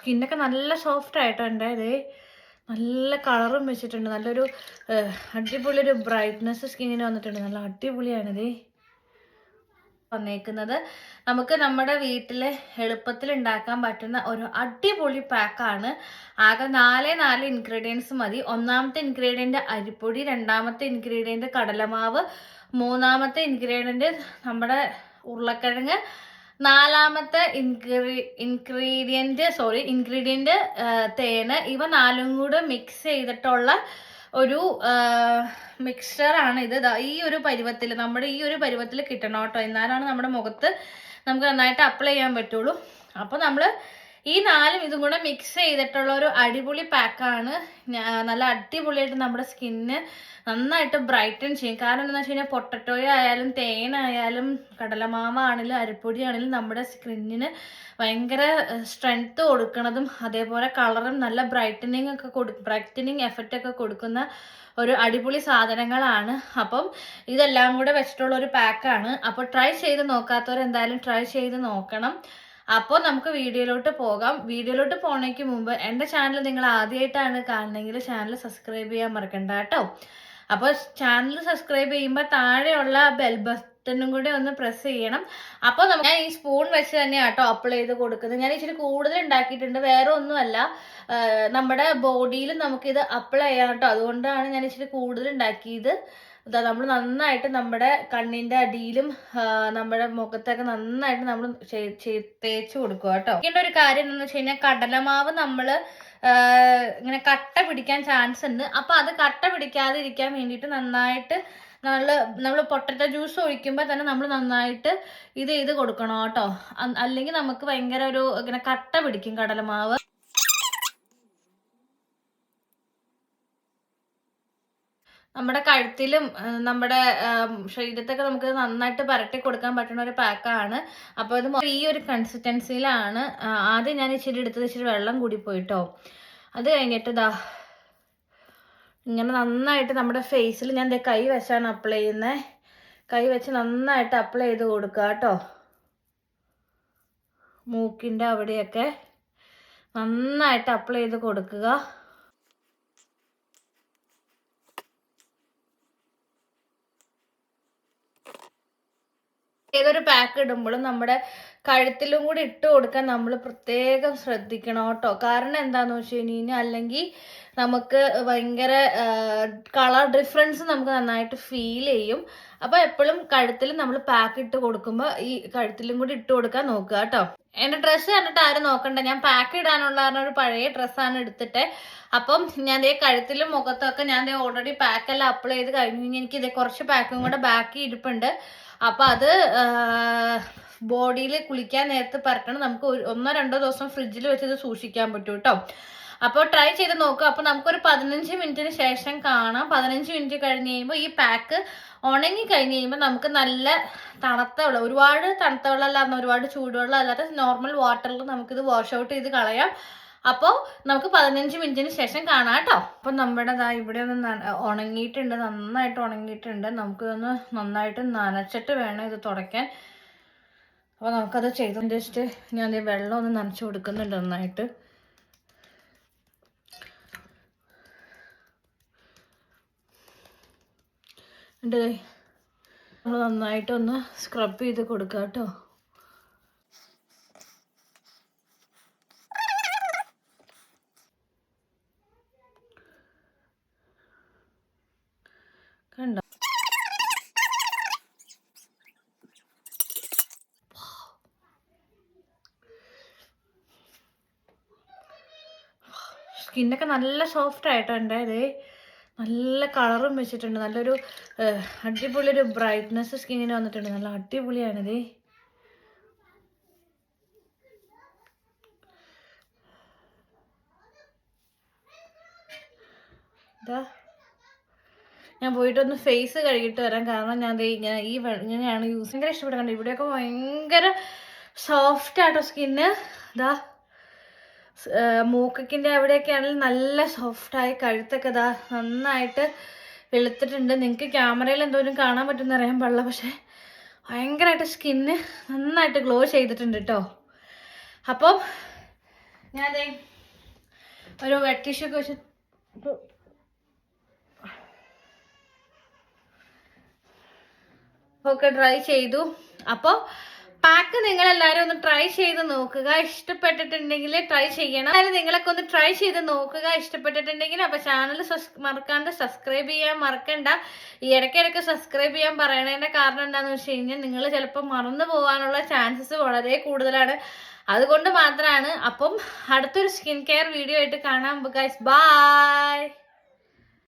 സ്കിന്നൊക്കെ നല്ല സോഫ്റ്റ് ആയിട്ടോ ഉണ്ടായത് നല്ല കളറും വെച്ചിട്ടുണ്ട്. നല്ലൊരു അടിപൊളി ഒരു ബ്രൈറ്റ്നെസ് സ്കിന്നിന് വന്നിട്ടുണ്ട്. നല്ല അടിപൊളിയാണിത് വന്നേക്കുന്നത്. നമുക്ക് നമ്മുടെ വീട്ടിൽ എളുപ്പത്തിൽ ഉണ്ടാക്കാൻ പറ്റുന്ന ഒരു അടിപൊളി പാക്കാണ് ആകെ നാല് നാല് ഇൻഗ്രീഡിയൻസ് മതി. ഒന്നാമത്തെ ഇൻഗ്രീഡിയന്റ് അരിപ്പൊടി രണ്ടാമത്തെ ഇൻഗ്രീഡിയന്റ് കടലമാവ് മൂന്നാമത്തെ ഇൻഗ്രീഡിയന്റ് നമ്മുടെ ഉരുളക്കിഴങ്ങ് നാലാമത്തെ ഇൻഗ്രീ ഇൻഗ്രീഡിയന്റ് സോറി ഇൻഗ്രീഡിയന്റ് തേന്. ഇവ നാലും കൂടെ മിക്സ് ചെയ്തിട്ടുള്ള ഒരു മിക്സ്ചറാണ് ഇത്. ഈ ഒരു പരുവത്തിൽ നമ്മുടെ ഈ ഒരു പരുവത്തിൽ കിട്ടണം കേട്ടോ. എന്നാലാണ് നമ്മുടെ മുഖത്ത് നമുക്ക് നന്നായിട്ട് അപ്ലൈ ചെയ്യാൻ പറ്റുള്ളൂ. അപ്പോൾ നമ്മൾ ഈ നാലും ഇതും കൂടെ മിക്സ് ചെയ്തിട്ടുള്ള ഒരു അടിപൊളി പാക്കാണ് നല്ല അടിപൊളിയായിട്ട് നമ്മുടെ സ്കിന്ന് നന്നായിട്ട് ബ്രൈറ്റൻ ചെയ്യും. കാരണം എന്താണെന്ന് വെച്ച് കഴിഞ്ഞാൽ പൊട്ടറ്റോ ആയാലും തേനായാലും കടലമാവാണെങ്കിലും അരിപ്പൊടി ആണെങ്കിലും നമ്മുടെ സ്കിന്നിന് ഭയങ്കര സ്ട്രെങ്ത് കൊടുക്കുന്നതും അതേപോലെ കളറും നല്ല ബ്രൈറ്റനിങ് ഒക്കെ കൊടു ബ്രൈറ്റനിങ് എഫക്റ്റ് ഒക്കെ കൊടുക്കുന്ന ഒരു അടിപൊളി സാധനങ്ങളാണ്. അപ്പം ഇതെല്ലാം കൂടെ വെച്ചിട്ടുള്ള ഒരു പാക്കാണ് അപ്പോൾ ട്രൈ ചെയ്ത് നോക്കാത്തവർ എന്തായാലും ട്രൈ ചെയ്ത് നോക്കണം. അപ്പോൾ നമുക്ക് വീഡിയോയിലോട്ട് പോകാം. വീഡിയോയിലോട്ട് പോകണേക്ക് മുമ്പ് എന്റെ ചാനൽ നിങ്ങൾ ആദ്യമായിട്ടാണ് കാണുന്നതെങ്കിൽ ചാനൽ സബ്സ്ക്രൈബ് ചെയ്യാൻ മറക്കണ്ട കേട്ടോ. അപ്പോൾ ചാനൽ സബ്സ്ക്രൈബ് ചെയ്യുമ്പോൾ താഴെയുള്ള ബെൽ ബട്ടണും കൂടി ഒന്ന് പ്രസ് ചെയ്യണം. അപ്പോൾ ഞാൻ ഈ സ്പൂൺ വെച്ച് തന്നെയാണ് കേട്ടോ അപ്ലൈ ചെയ്ത് കൊടുക്കുന്നത്. ഞാൻ ഇച്ചിരി കൂടുതൽ ഉണ്ടാക്കിയിട്ടുണ്ട്. വേറെ ഒന്നുമല്ല. നമ്മുടെ ബോഡിയിൽ നമുക്കിത് അപ്ലൈ ചെയ്യാം കേട്ടോ. അതുകൊണ്ടാണ് ഞാൻ ഇച്ചിരി കൂടുതൽ ഉണ്ടാക്കിയത്. ഇതാ നമ്മൾ നന്നായിട്ട് നമ്മുടെ കണ്ണിന്റെ അടിയിലും നമ്മുടെ മുഖത്തൊക്കെ നന്നായിട്ട് നമ്മൾ തേച്ച് കൊടുക്കുക കേട്ടോ. ഇതിന്റെ ഒരു കാര്യം എന്താണെന്ന് വെച്ച് കഴിഞ്ഞാൽ കടലമാവ് നമ്മൾ ഇങ്ങനെ കട്ട പിടിക്കാൻ ചാൻസ് ഉണ്ട്. അപ്പോൾ അത് കട്ട പിടിക്കാതിരിക്കാൻ വേണ്ടിയിട്ട് നന്നായിട്ട് നമ്മൾ നമ്മൾ പൊട്ടറ്റോ ജ്യൂസ് ഒഴിക്കുമ്പോൾ തന്നെ നമ്മൾ നന്നായിട്ട് ഇത് ചെയ്ത് കൊടുക്കണം കേട്ടോ. അല്ലെങ്കിൽ നമുക്ക് ഭയങ്കര ഒരു ഇങ്ങനെ കട്ട പിടിക്കും കടലമാവ്. നമ്മുടെ കഴുത്തിലും നമ്മുടെ ശരീരത്തൊക്കെ നമുക്ക് നന്നായിട്ട് പരട്ടി കൊടുക്കാൻ പറ്റുന്ന ഒരു പാക്കാണ്. അപ്പോൾ ഇത് ഈ ഒരു കൺസിസ്റ്റൻസിയിലാണ് ആദ്യം ഞാൻ ഇച്ചിരി എടുത്തത് ഇച്ചിരി വെള്ളം കൂടി പോയിട്ടോ അത് കഴിഞ്ഞിട്ട് ഇതാ ഇങ്ങനെ നന്നായിട്ട് നമ്മുടെ ഫേസിൽ ഞാൻ ദേ കൈ വെച്ചാണ് അപ്ലൈ ചെയ്യുന്നത് കൈ വെച്ച് നന്നായിട്ട് അപ്ലൈ ചെയ്ത് കൊടുക്കുക കേട്ടോ. മൂക്കിന്റെ അവിടെയൊക്കെ നന്നായിട്ട് അപ്ലൈ ചെയ്ത് കൊടുക്കുക. ഏതൊരു പാക്ക് ഇടുമ്പോഴും നമ്മുടെ കഴുത്തിലും കൂടി ഇട്ട് കൊടുക്കാൻ നമ്മൾ പ്രത്യേകം ശ്രദ്ധിക്കണം കേട്ടോ. കാരണം എന്താണെന്ന് വെച്ച് കഴിഞ്ഞാൽ അല്ലെങ്കിൽ നമുക്ക് ഭയങ്കര കളർ ഡിഫറൻസ് നമുക്ക് നന്നായിട്ട് ഫീൽ ചെയ്യും. അപ്പോൾ എപ്പോഴും കഴുത്തിൽ നമ്മൾ പാക്ക് ഇട്ട് കൊടുക്കുമ്പോൾ ഈ കഴുത്തിലും കൂടി ഇട്ട് കൊടുക്കാൻ നോക്കുക കേട്ടോ. എന്റെ ഡ്രസ്സ് കണ്ടിട്ട് ആരും നോക്കണ്ട. ഞാൻ പാക്ക് ഇടാനുള്ള ഒരു പഴയ ഡ്രസ്സാണ് എടുത്തിട്ട്. അപ്പം ഞാൻ ദേ കഴുത്തിലും മുഖത്തൊക്കെ ഞാൻ ദേ ഓൾറെഡി പാക്കെല്ലാം അപ്ലൈ ചെയ്ത് കഴിഞ്ഞു എനിക്ക് ഇതേ കുറച്ച് പാക്കും കൂടെ ബാക്കി ഇരിപ്പുണ്ട്. അപ്പം അത് ബോഡിയിൽ കുളിക്കാൻ നേരത്തെ പറക്കണം. നമുക്ക് ഒന്നോ രണ്ടോ ദിവസം ഫ്രിഡ്ജിൽ വെച്ച് ഇത് സൂക്ഷിക്കാൻ പറ്റും കേട്ടോ അപ്പോൾ ട്രൈ ചെയ്ത് നോക്കുക അപ്പോൾ നമുക്കൊരു പതിനഞ്ച് മിനിറ്റിന് ശേഷം കാണാം. പതിനഞ്ച് മിനിറ്റ് കഴിഞ്ഞ് കഴിയുമ്പോൾ ഈ പാക്ക് ഉണങ്ങി കഴിഞ്ഞ് കഴിയുമ്പോൾ നമുക്ക് നല്ല തണുത്ത വെള്ളം ഒരുപാട് തണുത്ത വെള്ളം അല്ലാതെ ഒരുപാട് ചൂടുവെള്ളം അല്ലാതെ നോർമൽ വാട്ടറിൽ നമുക്കിത് വാഷ് ഔട്ട് ചെയ്ത് കളയാം. അപ്പോൾ നമുക്ക് പതിനഞ്ച് മിനിറ്റിന് ശേഷം കാണാം കേട്ടോ അപ്പം നമ്മുടെ ഇവിടെ ഒന്ന് ഉണങ്ങിയിട്ടുണ്ട് നന്നായിട്ട് ഉണങ്ങിയിട്ടുണ്ട്. നമുക്കിതൊന്ന് നന്നായിട്ട് നനച്ചിട്ട് വേണം ഇത് തുടയ്ക്കാൻ. അപ്പോൾ നമുക്കത് ചെയ്തു ജസ്റ്റ് ഞാൻ അതിൽ വെള്ളം ഒന്ന് നനച്ച് കൊടുക്കുന്നുണ്ട് നന്നായിട്ട്. ഉണ്ട് നമ്മൾ നന്നായിട്ടൊന്ന് സ്ക്രബ് ചെയ്ത് കൊടുക്കാം കേട്ടോ കണ്ടോ സ്കിന്നൊക്കെ നല്ല സോഫ്റ്റ് ആയിട്ടോ ഉണ്ടായത് നല്ല കളറും വെച്ചിട്ടുണ്ട്. നല്ലൊരു അടിപൊളി ഒരു ബ്രൈറ്റ്നെസ് സ്കിന്നിന് വന്നിട്ടുണ്ട്. നല്ല അടിപൊളിയാണിത്. ഇതാ. ഞാൻ പോയിട്ടൊന്ന് ഫേസ് കഴുകിയിട്ട് വരാം. കാരണം ഞാൻ ഇങ്ങനെ ഈ ഇങ്ങനെയാണ് യൂസ് ഭയങ്കര ഇഷ്ടപ്പെടുന്നുണ്ട് ഇവിടെയൊക്കെ ഭയങ്കര സോഫ്റ്റ് ആട്ടോ സ്കിന്ന്. ഇതാ. മൂക്കിന്റെ അവിടെയൊക്കെ ആണെങ്കിൽ നല്ല സോഫ്റ്റായി കഴുത്തൊക്കെ ഇതാ നന്നായിട്ട് വെളുത്തിട്ടുണ്ട്. നിങ്ങൾക്ക് ക്യാമറയിൽ എന്തോരും കാണാൻ പറ്റുമെന്ന് അറിയാൻ പാടില്ല. പക്ഷേ ഭയങ്കരമായിട്ട് സ്കിന്ന് നന്നായിട്ട് ഗ്ലോ ചെയ്തിട്ടുണ്ട് കേട്ടോ അപ്പം ദേ ഒരു വെട്ട് ടിഷ്യൂ ഒക്കെ വെച്ച് ഒക്കെ ട്രൈ ചെയ്തു. അപ്പോൾ പാക്ക് നിങ്ങൾ എല്ലാവരും ഒന്ന് ട്രൈ ചെയ്ത് നോക്കുക. ഇഷ്ടപ്പെട്ടിട്ടുണ്ടെങ്കിൽ ട്രൈ ചെയ്യണം. അതായത് നിങ്ങളൊക്കെ ഒന്ന് ട്രൈ ചെയ്ത് നോക്കുക. ഇഷ്ടപ്പെട്ടിട്ടുണ്ടെങ്കിൽ അപ്പൊ ചാനൽ മറക്കാണ്ട് സബ്സ്ക്രൈബ് ചെയ്യാൻ മറക്കണ്ട. ഈ ഇടയ്ക്കിടയ്ക്ക് സബ്സ്ക്രൈബ് ചെയ്യാൻ പറയണതിന്റെ കാരണം എന്താണെന്ന് വെച്ച് കഴിഞ്ഞാൽ നിങ്ങൾ ചിലപ്പോൾ മറന്നു പോകാനുള്ള ചാൻസസ് വളരെ കൂടുതലാണ്. അതുകൊണ്ട് മാത്രമാണ്. അപ്പം അടുത്തൊരു സ്കിൻ കെയർ വീഡിയോ ആയിട്ട് കാണാം. Guys bye